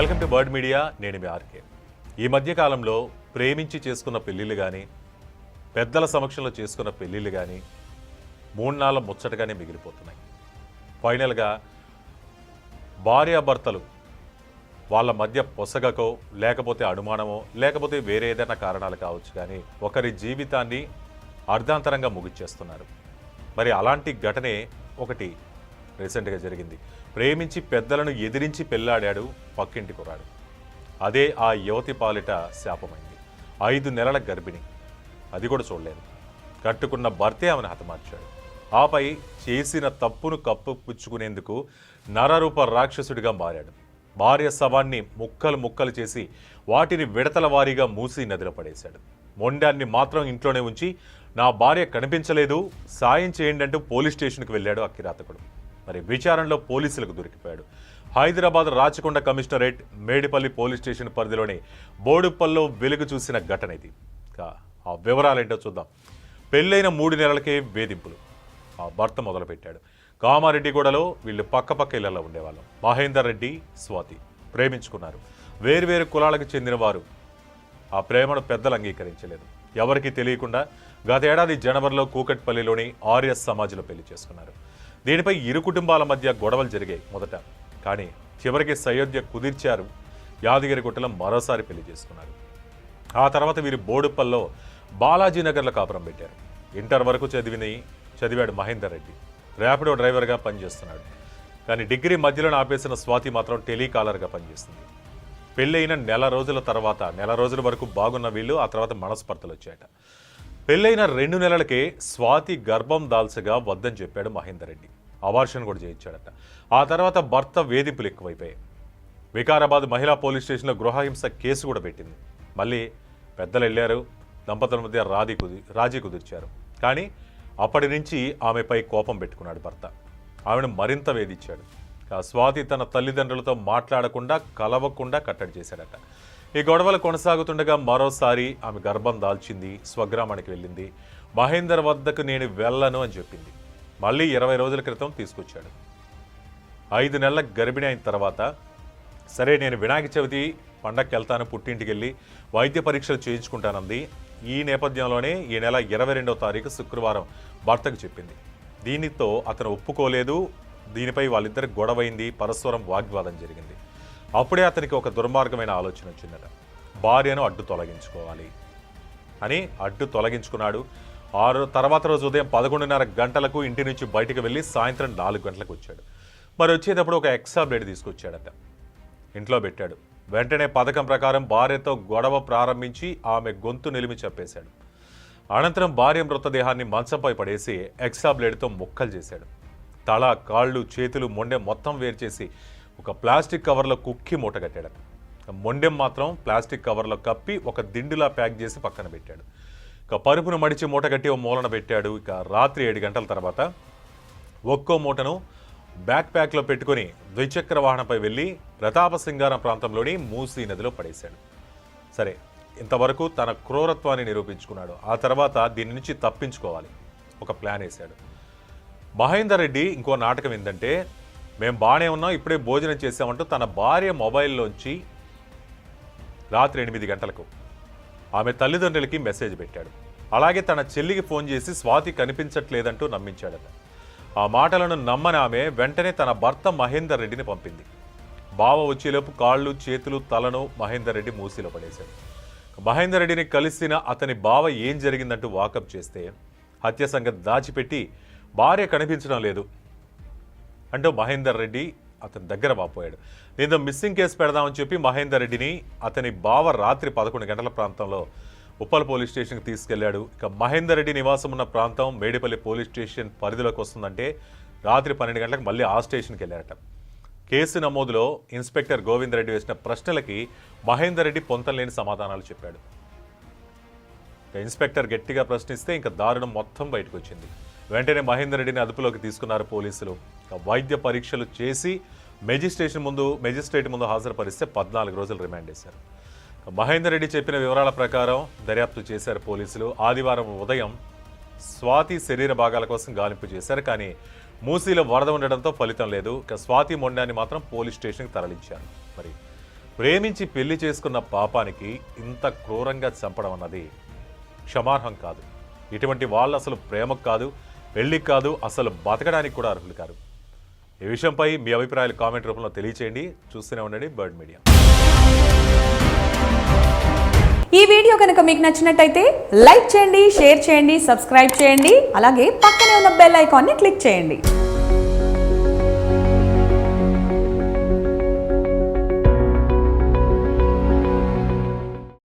Welcome to bird media నేను మీ RK. ఈ మధ్యకాలంలో ప్రేమించి చేసుకున్న పెళ్ళిళ్ళు కానీ పెద్దల సమక్షంలో చేసుకున్న పెళ్ళిళ్ళు కానీ మూడు నాళ్ళ ముచ్చటగానే మిగిలిపోతున్నాయి. ఫైనల్గా భార్యాభర్తలు వాళ్ళ మధ్య పొసగకో లేకపోతే అనుమానమో లేకపోతే వేరే ఏదైనా కారణాలు కావచ్చు కానీ ఒకరి జీవితాన్ని అర్ధాంతరంగా ముగిచ్చేస్తున్నారు. మరి అలాంటి ఘటనే ఒకటి రీసెంట్గా జరిగింది. ప్రేమించి పెద్దలను ఎదిరించి పెళ్ళాడాడు పక్కింటి కురాడు అదే ఆ యువతి పాలిట శాపమైంది. ఐదు నెలల గర్భిణి. అది కూడా చూడలేదు. కట్టుకున్న భర్తే ఆమెను హతమార్చాడు. ఆపై చేసిన తప్పును కప్పుపుచ్చుకునేందుకు నరరూప రాక్షసుడిగా మారాడు. భార్య శవాన్ని ముక్కలు ముక్కలు చేసి వాటిని విడతల వారీగా మూసి నదిలో పడేశాడు. మొండాన్ని మాత్రం ఇంట్లోనే ఉంచి నా భార్య కనిపించలేదు సాయం చేయండి అంటూ పోలీస్ స్టేషన్కి వెళ్ళాడు ఆ కిరాతకుడు మరి విచారణలో పోలీసులకు దొరికిపోయాడు. Hyderabad Rachakonda commissionerate Medipalli police station పరిధిలోని బోడుప్పల్లో వెలుగు చూసిన ఘటన ఇది. ఆ వివరాలేంటో చూద్దాం. పెళ్ళైన మూడు నెలలకే వేధింపులు. ఆ భర్త మొదలుపెట్టాడు. కామారెడ్డిగూడలో వీళ్ళు పక్కపక్క ఇళ్ళలో ఉండేవాళ్ళం. మహేందర్ రెడ్డి స్వాతి ప్రేమించుకున్నారు. వేర్వేరు కులాలకు చెందిన వారు ఆ ప్రేమను పెద్దలు అంగీకరించలేదు. ఎవరికీ తెలియకుండా గతేడాది జనవరిలో కూకట్పల్లిలోని ఆర్యస్ సమాజ్లో పెళ్ళి చేసుకున్నారు. దీనిపై ఇరు కుటుంబాల మధ్య గొడవలు జరిగాయి మొదట. కానీ చివరికి సయోధ్య కుదిర్చారు. యాదగిరిగుట్టలో మరోసారి పెళ్ళి చేసుకున్నారు. ఆ తర్వాత వీరు బోడుప్పల్లో బాలాజీనగర్లో కాపురం పెట్టారు. ఇంటర్ వరకు చదివిని చదివాడు మహేందర్ రెడ్డి. ర్యాపిడో డ్రైవర్గా పనిచేస్తున్నాడు. కానీ డిగ్రీ మధ్యలో ఆపేసిన స్వాతి మాత్రం టెలికాలర్గా పనిచేస్తుంది. పెళ్ళైన నెల రోజుల తర్వాత నెల రోజుల వరకు బాగున్న వీళ్ళు ఆ తర్వాత మనస్పర్ధలు వచ్చాయట. పెళ్ళైన రెండు నెలలకే స్వాతి గర్భం దాల్చగా వద్దని చెప్పాడు మహేందర్ రెడ్డి. అవార్షన్ కూడా చేయించాడట. ఆ తర్వాత భర్త వేధింపులు ఎక్కువైపోయాయి. వికారాబాద్ మహిళా పోలీస్ స్టేషన్లో గృహహింస కేసు కూడా పెట్టింది. మళ్ళీ పెద్దలు వెళ్ళారు దంపతుల మధ్య రాది కుది రాజీ కుదిర్చారు. కానీ అప్పటి నుంచి ఆమెపై కోపం పెట్టుకున్నాడు భర్త. ఆమెను మరింత వేధించాడు. ఆ స్వాతి తన తల్లిదండ్రులతో మాట్లాడకుండా కలవకుండా కట్టడి చేశాడట. ఈ గొడవలు కొనసాగుతుండగా మరోసారి ఆమె గర్భం దాల్చింది స్వగ్రామానికి వెళ్ళింది. మహేందర్ వద్దకు నేను వెళ్ళను అని చెప్పింది. మళ్ళీ ఇరవై రోజుల క్రితం తీసుకొచ్చాడు. ఐదు నెలల గర్భిణి అయిన తర్వాత సరే నేను వినాయక చవితి పండగకి వెళ్తాను పుట్టింటికి వెళ్ళి వైద్య పరీక్షలు చేయించుకుంటానంది. ఈ నేపథ్యంలోనే ఈ నెల ఇరవై రెండవ తారీఖు శుక్రవారం భర్తకు చెప్పింది. దీనితో అతను ఒప్పుకోలేదు. దీనిపై వాళ్ళిద్దరు గొడవైంది పరస్పరం వాగ్వాదం జరిగింది. అప్పుడే అతనికి ఒక దుర్మార్గమైన ఆలోచన వచ్చిందట. భార్యను అడ్డు తొలగించుకోవాలి. అని అడ్డు తొలగించుకున్నాడు. ఆరు తర్వాత రోజు ఉదయం పదకొండున్నర గంటలకు ఇంటి నుంచి బయటకు వెళ్ళి సాయంత్రం నాలుగు గంటలకు వచ్చాడు. మరి వచ్చేటప్పుడు ఒక ఎక్సా బ్లేడ్ తీసుకొచ్చాడట. ఇంట్లో పెట్టాడు. వెంటనే పథకం ప్రకారం భార్యతో గొడవ ప్రారంభించి ఆమె గొంతు నిలిమి చెప్పేశాడు అనంతరం భార్య మృతదేహాన్ని మంచంపై పడేసి ఎక్సా బ్లేడ్తో ముక్కలు చేశాడు. తల కాళ్ళు చేతులు మొండె మొత్తం వేరు చేసి ఒక ప్లాస్టిక్ కవర్లో కుక్కి మూట కట్టాడు. మొండెం మాత్రం ప్లాస్టిక్ కవర్లో కప్పి ఒక దిండులా ప్యాక్ చేసి పక్కన పెట్టాడు. ఇక పరుపును మడిచి మూట కట్టి ఓ మూలన పెట్టాడు. ఇక రాత్రి ఏడు గంటల తర్వాత ఒక్కో మూటను బ్యాక్ ప్యాక్లో పెట్టుకొని ద్విచక్ర వాహనంపై వెళ్ళి ప్రతాప సింగారం ప్రాంతంలోని మూసీ నదిలో పడేశాడు. సరే ఇంతవరకు తన క్రూరత్వాన్ని నిరూపించుకున్నాడు. ఆ తర్వాత దీని నుంచి తప్పించుకోవాలి. ఒక ప్లాన్ వేశాడు. మహేందర్ రెడ్డి ఇంకో నాటకం ఏంటంటే మేము బాగానే ఉన్నాం ఇప్పుడే భోజనం చేసామంటూ తన భార్య మొబైల్లోంచి రాత్రి ఎనిమిది గంటలకు ఆమె తల్లిదండ్రులకి మెసేజ్ పెట్టాడు. అలాగే తన చెల్లికి ఫోన్ చేసి స్వాతి కనిపించట్లేదంటూ నమ్మించాడట. ఆ మాటలను నమ్మని ఆమె వెంటనే తన భర్త మహేందర్ రెడ్డిని పంపింది. బావ వచ్చేలోపు కాళ్ళు చేతులు తలను మహేందర్ రెడ్డి మూసిలో పడేశాడు. మహేందర్ రెడ్డిని కలిసిన అతని బావ ఏం జరిగిందంటూ వాకప్ చేస్తే హత్య సంగతి దాచిపెట్టి భార్య కనిపించడం లేదు. అంటూ మహేందర్ రెడ్డి అతని దగ్గర వాపోయాడు. దీంతో మిస్సింగ్ కేసు పెడదామని చెప్పి మహేందర్ రెడ్డిని అతని బావ రాత్రి పదకొండు గంటల ప్రాంతంలో ఉప్పల్ పోలీస్ స్టేషన్కి తీసుకెళ్ళాడు. ఇక మహేందర్ రెడ్డి నివాసం ఉన్న ప్రాంతం మేడిపల్లి పోలీస్ స్టేషన్ పరిధిలోకి వస్తుందంటే రాత్రి పన్నెండు గంటలకు మళ్ళీ ఆ స్టేషన్కి వెళ్ళారట. కేసు నమోదులో ఇన్స్పెక్టర్ గోవింద్ రెడ్డి వేసిన ప్రశ్నలకి మహేందర్ రెడ్డి పొంతలేని సమాధానాలు చెప్పాడు. ఇన్స్పెక్టర్ గట్టిగా ప్రశ్నిస్తే ఇంకా దారుణం మొత్తం బయటకు వచ్చింది. వెంటనే మహేందర్ రెడ్డిని అదుపులోకి తీసుకున్నారు పోలీసులు. వైద్య పరీక్షలు చేసి మెజిస్ట్రేషన్ ముందు మెజిస్ట్రేట్ ముందు హాజరుపరిస్తే పద్నాలుగు రోజులు రిమాండ్ చేశారు. మహేందర్ రెడ్డి చెప్పిన వివరాల ప్రకారం దర్యాప్తు చేశారు పోలీసులు. ఆదివారం ఉదయం స్వాతి శరీర భాగాల కోసం గాలింపు చేశారు. కానీ మూసీలో వరద ఉండడంతో ఫలితం లేదు. ఇక స్వాతి మొండాన్ని మాత్రం పోలీస్ స్టేషన్కి తరలించారు. మరి ప్రేమించి పెళ్ళి చేసుకున్న పాపానికి ఇంత క్రూరంగా చంపడం అన్నది క్షమార్హం కాదు. ఇటువంటి వాళ్ళు అసలు ప్రేమకు కాదు. పెళ్ళికి కాదు అసలు బతకడానికి కూడా అర్హులు కారు. ఈ విషయంపై మీ అభిప్రాయాలు కామెంట్ రూపంలో తెలియచేయండి. చూస్తూనే ఉండండి బర్డ్ మీడియా. ఈ వీడియో కనుక మీకు నచ్చినట్టయితే లైక్ చేయండి షేర్ చేయండి సబ్స్క్రైబ్ చేయండి. అలాగే పక్కనే ఉన్న బెల్ ఐకాన్ని క్లిక్ చేయండి.